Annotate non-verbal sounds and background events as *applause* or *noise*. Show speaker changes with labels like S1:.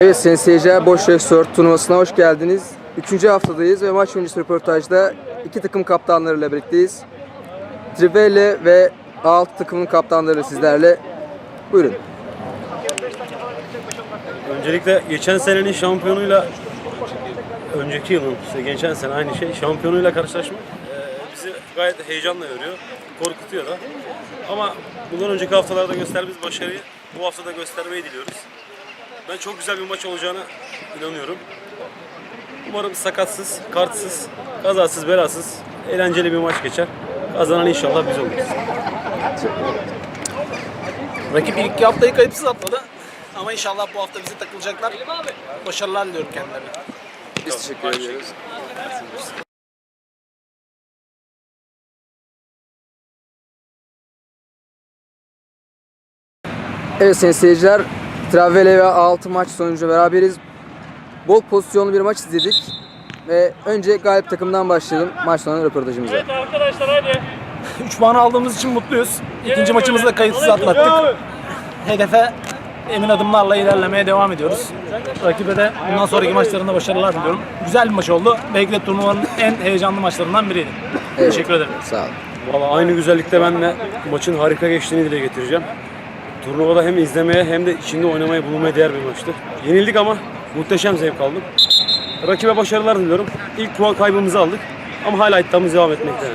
S1: Evet sayın seyirciler Boş Resort turnuvasına hoş geldiniz. Üçüncü haftadayız ve maç öncesi röportajda iki takım kaptanlarıyla birlikteyiz. Trivelle ve A6 takımın kaptanları sizlerle. Buyurun.
S2: Öncelikle geçen senenin şampiyonuyla önceki yılın işte geçen sene aynı şey şampiyonuyla karşılaşmak e, bizi gayet heyecanla veriyor. Korkutuyor da. Ama bundan önceki haftalarda gösterdiğimiz başarıyı bu hafta da göstermeyi diliyoruz. Ben çok güzel bir maç olacağına inanıyorum. Umarım sakatsız, kartsız, kazasız, belasız, eğlenceli bir maç geçer. Kazanan inşallah biz oluruz.
S3: Rakip ilk iki haftayı kayıpsız atladı. Ama inşallah bu hafta bize takılacaklar. Başarılar diliyorum kendilerine.
S1: Biz teşekkür ediyoruz. Evet sayın seyirciler, Travele ve A6 maç sonucu beraberiz. Bol pozisyonlu bir maç izledik. Ve önce galip takımdan başlayalım maç sonu röportajımıza.
S3: 3 *laughs* puan aldığımız için mutluyuz. İkinci maçımızı da kayıtsız atlattık. Hedefe emin adımlarla ilerlemeye devam ediyoruz. Rakibe de bundan sonraki maçlarında başarılar diliyorum. Güzel bir maç oldu. Belki de turnuvanın en heyecanlı maçlarından biriydi. Teşekkür ederim.
S1: Sağ olun.
S2: Valla aynı güzellikte ben de maçın harika geçtiğini dile getireceğim. Turnuvada hem izlemeye hem de içinde oynamaya bulunmaya değer bir maçtı. Yenildik ama muhteşem zevk aldım. Rakibe başarılar diliyorum. İlk puan kaybımızı aldık ama hala iddiamız devam etmekte.